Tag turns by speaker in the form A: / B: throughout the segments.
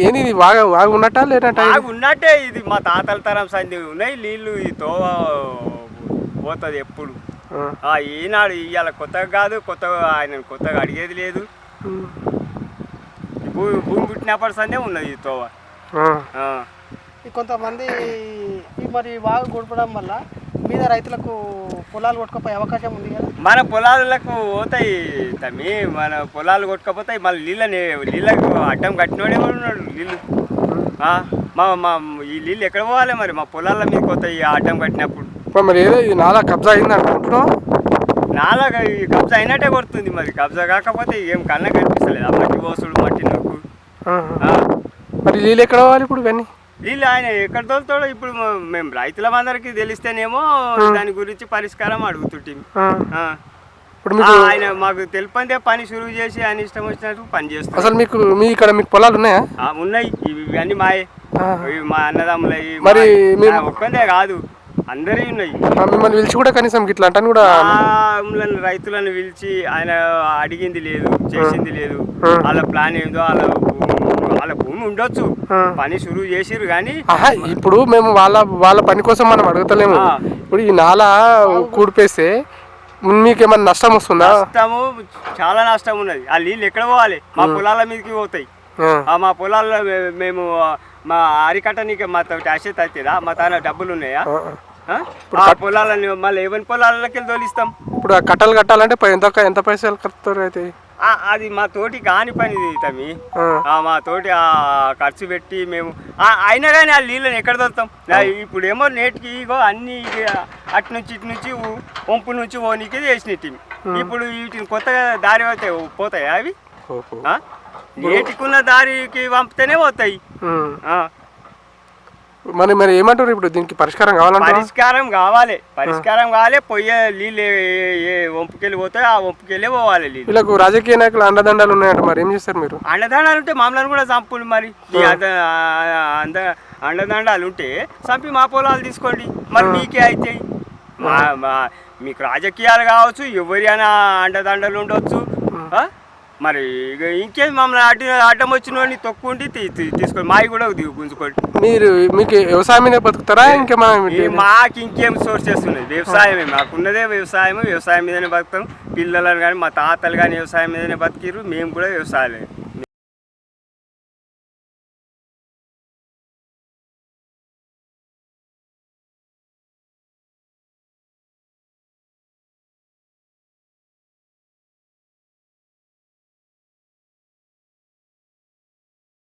A: ఏంది ఇది బాగా బాగా ఉన్నట్టా లేనట్టా ఇది?
B: బాగా ఉన్నట్టే ఇది మా తాతల తరం సంధి ఉన్నాయి నీళ్ళు ఈ తోవ పోతుంది ఎప్పుడు
A: ఆ,
B: ఆ, ఈనాడు ఇవాళ కొత్తగా కాదు కొత్తగా ఆయన కొత్తగా అడిగేది లేదు
A: ఉమ్,
B: ఈ భూమి భూమి పుట్టినప్పటి సందే ఉన్నది ఈ తోవ
A: ఆ.
B: ఆ.
C: ఈ కొంతమంది ఈ మరి బాగా గొడపడం వల్ల మీద రైతులకు పొలాలు కొట్టుకుపోయే అవకాశం ఉంది కదా?
B: మన పొలాలకు పోతాయి తమ్మి. మన పొలాలు కొట్టుకపోతాయి. మళ్ళీ నీళ్ళని నీళ్ళకు అడ్డం కట్టినోడే ఉన్నాడు నీళ్ళు. ఆ, మా మా ఈ నీళ్ళు ఎక్కడ పోవాలి మరి? మా పొలాల మీదకి పోతాయి అడ్డం కట్టినప్పుడు.
A: ఇప్పుడు మరి ఏదో ఇది నాలా కబ్జా అయింది అనుకుంటున్నావు?
B: నాలాగా ఈ కబ్జా అయినట్టే కొడుతుంది మరి. కబ్జా కాకపోతే ఏం కళ్ళ కనిపిస్తలేదు. ఆ మట్టి పోసుడు మట్టి నొక్కు. ఆ,
A: మరి నీళ్ళు ఎక్కడ పోవాలి ఇప్పుడు ఇవన్నీ?
B: వీళ్ళు ఆయన ఎక్కడ తోలుతాడో ఇప్పుడు మేము రైతులందరికీ తెలిస్తేనేమో దాని గురించి పరిష్కారం అడుగుతుంటాం ఆయన మాకు తెలిపందే పని షురువు చేసి ఆయన ఇష్టం వచ్చినట్టు పని చేస్తాం
A: అసలు మీకు మీ ఇక్కడ మీకు పొలాలు ఉన్నాయా?
B: ఉన్నాయి. ఇవి ఇవన్నీ మాయే. మా అన్నదమ్ములవి
A: మరి
B: ఒక్కదే కాదు. అందరి ఉన్నాయి.
A: మిమ్మల్ని పిలిచి కూడా కనీసం ఇట్లా అంటాను కూడా
B: రైతులను పిలిచి ఆయన అడిగింది లేదు చేసింది లేదు. వాళ్ళ ప్లాన్ ఏందో వాళ్ళ వాళ్ళ భూమి ఉండొచ్చు. పని షురువు చేసిర్రు కానీ
A: ఇప్పుడు మేము వాళ్ళ వాళ్ళ పని కోసం మనం అడుగుతలేము. ఇప్పుడు ఈ నాల కూడిపేస్తే మీకు ఏమైనా నష్టం వస్తుందా?
B: నష్టము చాలా నష్టం ఉన్నది. ఆ నీళ్ళు ఎక్కడ పోవాలి? మా పొలాల మీదకి పోతాయి. మా పొలాల్లో మేము మా అరికట్టనికి మా ట్యాక్సీ అవుతుందా మా తాన డబ్బులు ఉన్నాయా?
A: ఆ.
B: పొలాలని మళ్ళీ ఎవరి పొలాలకి తోలిస్తాం
A: ఇప్పుడు ఆ కట్టలు కట్టాలంటే పై- ఎంత ఎంత పైసలు కడతారు అయితే
B: ఆ, అది మా తోటి కాని పని తమ్మి
A: ఆ.
B: ఆ, మా తోటి ఆ ఖర్చు పెట్టి మేము ఆ, అయినా కానీ ఆ నీళ్ళని ఎక్కడ దొరుకుతాం ఇప్పుడు ఏమో నేటికి ఇగో అన్ని అటు నుంచి ఇటు నుంచి ఊ- వంపు నుంచి ఓనికి వేసినట్టు ఇప్పుడు వీటిని కొత్తగా దారి పోతాయి పోతాయి అవి
A: ఓహో.
B: ఆ? నేటికున్న దారికి పంపితేనే పోతాయి
A: ఉమ్.
B: ఆ.
A: మరి మరి ఏమంటారు ఇప్పుడు దీనికి పరిష్కారం కావాలంటారా?
B: పరిష్కారం కావాలి. పరిష్కారం కావాలి పొయ్యే నీళ్ళు వంపుకెళ్ళి పోతాయి ఆ వంపుకెళ్ళి పోవాలి నీళ్ళు.
A: వీళ్ళకు రాజకీయ నాయకులు అండదండాలు ఉన్నాయంట మరి ఏం చేస్తారు మీరు?
B: అండదండాలు ఉంటే మామూలు కూడా చంపులు మరి. అంద అండదండాలు ఉంటే చంపి మా పొలాలు తీసుకోండి. మరి మీకే అవుతాయి మా మా మీకు రాజకీయాలు కావచ్చు ఎవరైనా అండదండలు ఉండొచ్చు? మరి ఇక ఇంకేం మమ్మల్ని అడ్డు అడ్డం వచ్చిన వాడిని తొక్కుండి తీసుకోండి మావి కూడా గుంజుకోండి
A: మీరు మీకు వ్యవసాయం మీద బతుకుతారా? ఇంకేమైనా
B: మాకు ఇంకేం సోర్సెస్ ఉన్నాయి వ్యవసాయమే మాకున్నదే వ్యవసాయం వ్యవసాయం మీదనే బతుకుతాం. పిల్లలను కానీ మా తాతలు కానీ వ్యవసాయం మీదనే బతికిర్రు. మేము కూడా వ్యవసాయమే.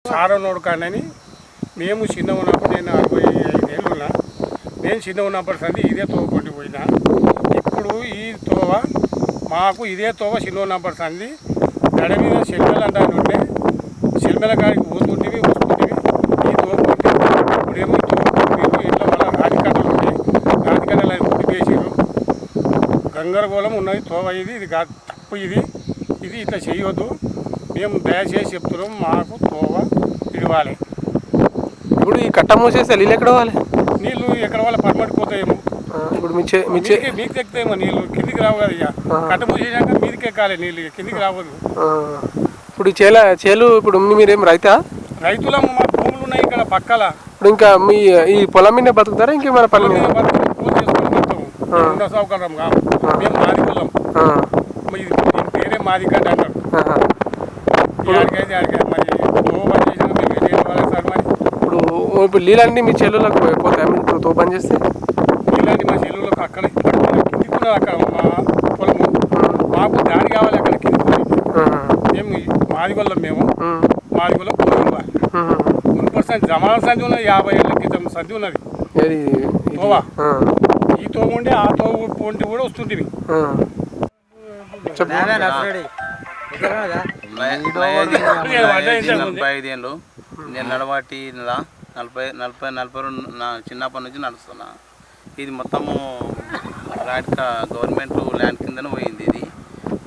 D: సారనోడు కాడని మేము చిన్న ఉన్నప్పుడు నేను అరవై ఐదు ఏళ్ళు ఉన్నా. నేను చిన్న ఉన్నప్పటి సంది ఇదే తోవ కొట్టి పోయినా. ఇప్పుడు ఈ తోవ మాకు ఇదే తోవ చిన్న ఉన్నప్పటి సంది దడ మీద సెల్మెల ఉంటే సెల్మెల కాడికి పోతుంటివి వస్తుంటివి ఈ తోవ కొట్టి ఇప్పుడేమో ఈ తోవ కొట్టి ఇంట్లో వల్ల రాజకట్టలు ఉంటాయి రాజకట్టలు అది కొట్టి గంగరగోళం ఉన్నది తోవ ఇది ఇది గా- తప్పు ఇది. ఇది ఇట్లా చేయొద్దు. మేము దయచేసి చెప్తున్నాం మాకు తోవ ఇవ్వాలి
A: ఇప్పుడు ఈ కట్ట మూసేస్తే నీళ్ళు ఎక్కడ పోవాలి?
D: నీళ్ళు ఎక్కడ వాళ్ళ పర్మనెంట్ పోతాయేమో.
A: ఆ, ఇప్పుడు మీ చే మీ చే
D: మీదికి మీకు ఎక్కుతాయేమో నీళ్ళు. కిందికి రావు కదా ఇక కట్ట మూసేసాక మీదికి ఎక్కాలి నీళ్ళు కిందికి రావద్దు.
A: ఇప్పుడు చేల చేలు ఇప్పుడు మీరేం రైతా?
D: రైతులమ్మ మా భూములు ఉన్నాయి ఇక్కడ పక్కల.
A: ఇప్పుడు ఇంకా మీ ఈ పొలం మీద బతుకుతారా? ఇంకేమైనా పని
D: మీద? మేము మాది కులం ఇది పేరే మాది గడ్డ అంటారు ఆడికైతే ఆడికైతే మరి ఓ పని చేసినా మేము వెళ్ళే వాళ్ళకి సార్ మరి
A: ఇప్పుడు ఇప్పుడు నీళ్ళన్నీ మీ చెల్లులకు పోతాయి మీరు ఇప్పుడు తో పని చేస్తే
D: ఇలాంటి మా చెల్లెళ్ళకి అక్కడ కిందికి ఉన్నది అక్కడ మా పొలము మాకు దారి కావాలి అక్కడ.
A: ఆహా.
D: మేము మాది వల్ల మేము. మాది వల్ల పొలం
A: ఉమ్.
D: మున్పటి సంధి జమాల సంధి ఉన్నది యాభై ఏళ్ళ క్రితం సంధి ఉన్నది? తోవా.
A: ఆ.
D: ఈ తోవ ఉండే ఆ తోవ పొంటి కూడా వస్తుంటివి
E: నేను నడవాటి నెల నలభై నలభై నలభై రెండు నా చిన్నప్పటి నుంచి నడుస్తున్నా. ఇది మొత్తము రాడ్ గవర్నమెంట్ ల్యాండ్ కిందనే పోయింది ఇది.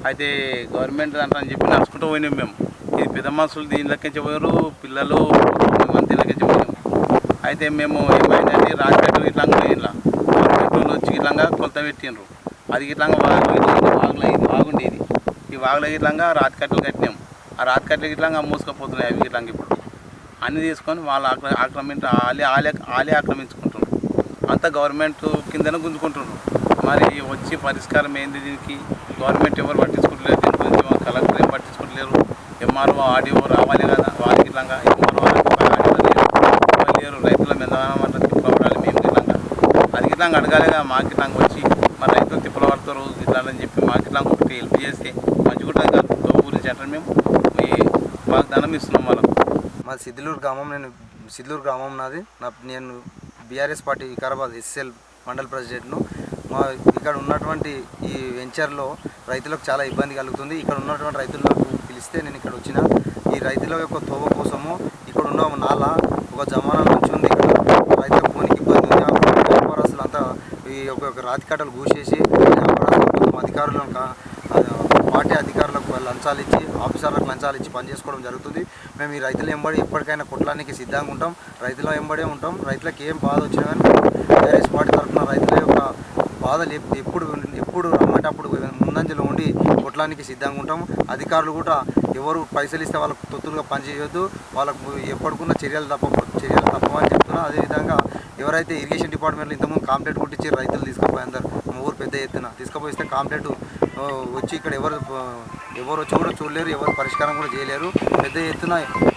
E: అయితే గవర్నమెంట్ దాంట్లో అని చెప్పి నడుచుకుంటూ పోయినాం మేము. ఇది పెద్ద మనుషులు దీనిలోకి పోయారు పిల్లలు మంది దీనిలోకి అయితే మేము ఏమైందంటే రాజకీయ ఇట్లా పోయిన గవర్నమెంట్ వచ్చి ఇట్లా కొలత పెట్టిండ్రు. అది ఇట్లా వాగు ఇట్లా వాగులో ఇది వాగుండేది. ఈ వాగులో ఇట్లా రాతి కట్టలు కట్టినాం. ఆ రాతి కట్టలు ఇట్లా మూసుకపోతున్నాయి అవి ఇట్లా ఇప్పుడు. అన్ని తీసుకొని వాళ్ళు ఆక్ర ఆక్రమించ ఆలే ఆలే ఆలే ఆక్రమించుకుంటున్నారు. అంతా గవర్నమెంట్ కిందనే గుంజుకుంటున్నారు. మరి వచ్చి పరిష్కారం ఏంది దీనికి? గవర్నమెంట్ ఎవరు పట్టించుకుంటలేరు దీని గురించి కలెక్టర్ ఏం పట్టించుకుంటలేరు ఎంఆర్ఓ ఆడియో రావాలి కదా? వాళ్ళకి ఇట్లాగా ఎంఆర్ఓ లేరు రైతుల మీద తిప్పబడాలి మేము ఇట్లాగా అది ఇట్లా అడగాలి కదా? మాకు ఇట్లా వచ్చి మరి రైతులు తిప్పల పడతారు ఇట్లా అని చెప్పి మాకు ఇట్లా ఒకటి హెల్ప్ చేస్తే మంచిగా ఉంటుంది కదా? గురించి అంటే మేము. మీ వాగ్దానం ఇస్తున్నాం వాళ్ళకు.
F: మా సిద్దిలూరు గ్రామం నేను సిద్దిలూరు గ్రామం నాది. నా నేను BRS party Vikarabad S L mandal ప్రెసిడెంట్ను. మా ఇక్కడ ఉన్నటువంటి ఈ వెంచర్లో రైతులకు చాలా ఇబ్బంది కలుగుతుంది. ఇక్కడ ఉన్నటువంటి రైతులకు పిలిస్తే నేను ఇక్కడ వచ్చిన. ఈ రైతుల యొక్క తోవ కోసము ఇక్కడ ఉన్న నాల ఒక జమానా నుంచి ఉంది. ఇక్కడ రైతులకు పోనీకి ఇబ్బంది ఉంది. వ్యాపారస్తులంతా అంతా ఈ యొక్క రాతికట్టలు గూసేసి కూసేసి వ్యాపారస్తులు అధికారులను పార్టీ అధికారులకు లంచాలు ఇచ్చి ఆఫీసర్లకు లంచాలు ఇచ్చి పనిచేసుకోవడం జరుగుతుంది. మేము ఈ రైతుల ఎంబడి ఎప్పటికైనా కొట్టడానికి సిద్ధంగా ఉంటాం. రైతుల ఎంబడే ఉంటాం. రైతులకు ఏం బాధ వచ్చినా కానీ టీఆర్ఎస్ పార్టీ తరఫున రైతుల యొక్క బాధలు ఎప్పుడు ఎప్పుడు రమ్మంటే అప్పుడు ముందంజలో ఉండి కొట్టడానికి సిద్ధంగా ఉంటాం. అధికారులు కూడా ఎవరు పైసలు ఇస్తే వాళ్ళకు తొత్తులుగా పనిచేయొద్దు. వాళ్ళకు ఎప్పటికున్న చర్యలు తప్ప చర్యలు తప్పమని చెప్తున్నా. అదేవిధంగా ఎవరైతే ఇరిగేషన్ డిపార్ట్మెంట్లో ఇంతకుముందు కాంప్లైంట్ కొట్టించి రైతులు తీసుకుపోయి అందరు మా ఊరు పెద్ద ఎత్తున తీసుకుపోయిస్తే కాంప్లైంట్ వచ్చి ఇక్కడ ఎవరు ఎవరు వచ్చి కూడా చూడలేరు ఎవరు పరిష్కారం కూడా చేయలేరు. పెద్ద ఎత్తున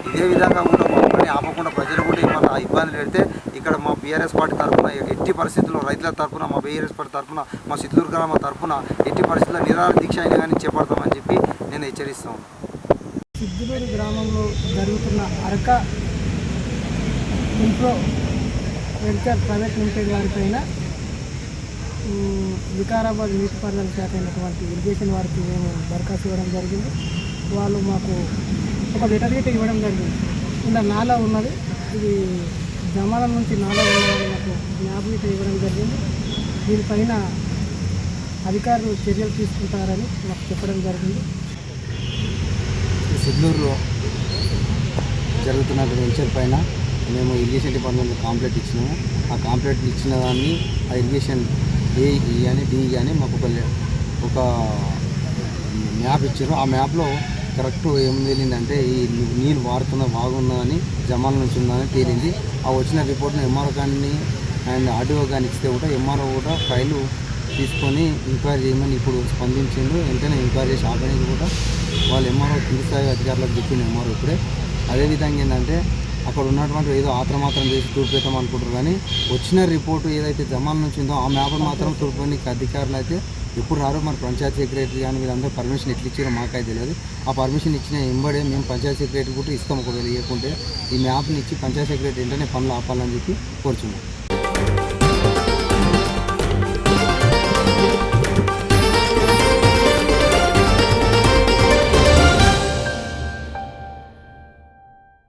F: ఇదే విధంగా ఉన్న మమ్మల్ని ఆపకుండా ప్రజలు కూడా ఏమన్నా ఇబ్బందులు పెడితే ఇక్కడ మా బీఆర్ఎస్ పార్టీ తరఫున ఎట్టి పరిస్థితుల్లో రైతుల తరఫున మా బీఆర్ఎస్ పార్టీ తరఫున మా సిద్ధూరు గ్రామ తరఫున ఎట్టి పరిస్థితుల్లో నిరాహార దీక్ష అయినా కానీ చేపడతామని చెప్పి నేను హెచ్చరిస్తాను
C: సిద్దిపేట గ్రామంలో జరుగుతున్న అరక ఇంట్లో వెంకట్ ప్రైవేట్ లిమిటెడ్ వారిపైన వికారాబాద్ నీటిపారుదల శాఖ అయినటువంటి ఇరిగేషన్ వారికి మేము దరఖాస్తు ఇవ్వడం జరిగింది. వాళ్ళు మాకు ఒక లెటర్ గిట్ట ఇవ్వడం జరిగింది. ఇంకా నాలా ఉన్నది. ఇది జమానం నుంచి నాలా ఉన్నదని మాకు జ్ఞాపకం ఇవ్వడం జరిగింది. దీనిపైన అధికారులు చర్యలు తీసుకుంటారని మాకు చెప్పడం జరిగింది.
F: సిద్లూరులో జరుగుతున్న వెంచర్ పైన మేము ఇరిగేషన్ డిపార్ట్మెంట్ కాంప్లైంట్ ఇచ్చినాము. ఆ కాంప్లైంట్ ఇచ్చిన దాన్ని ఆ ఇరిగేషన్ ఏ ఈ అని డి అని మాకు ఒక లే- ఒక మ్యాప్ ఇచ్చారు. ఆ మ్యాప్లో కరెక్ట్ ఏం తేలిందంటే ఈ నీళ్ళు వారుతున్న బాగున్నదని జమాల నుంచి ఉందని తేలింది. ఆ వచ్చిన రిపోర్ట్ను ఎంఆర్ఓ కానీ అండ్ ఆర్డీఓ కానీ ఇస్తే కూడా ఎంఆర్ఓ కూడా ఫైలు తీసుకొని ఎంక్వైరీ చేయమని ఇప్పుడు స్పందించిండు. వెంటనే ఎంక్వైరీ చేసి ఆపడానికి కూడా వాళ్ళు ఎంఆర్ఓ కింది స్థాయి అధికారులకు చెప్పింది ఎంఆర్ఓ ఇప్పుడే. అదేవిధంగా ఏంటంటే అక్కడ ఉన్నటువంటి ఏదో ఆత్రమాత్రం చేసి తూర్పేతాం అనుకుంటారు. కానీ వచ్చిన రిపోర్టు ఏదైతే జమాన్ నుంచి ఉందో ఆ మ్యాప్ను మాత్రం తూర్పునికి అధికారులు అయితే ఎప్పుడు రారో. మరి పంచాయత్ సెక్రటరీ కానీ వీళ్ళందరూ పర్మిషన్ ఎట్లా ఇచ్చారో మాకైతే తెలియదు. ఆ పర్మిషన్ ఇచ్చిన ఎంబడే మేము పంచాయత్ సెక్రటరీ కూడా ఇస్తాం. ఒకవేళ ఇవ్వకుంటే ఈ మ్యాప్ని ఇచ్చి పంచాయత్ సెక్రటరీ వెంటనే పనులు ఆపాలని చెప్పి కోరుచున్నాం.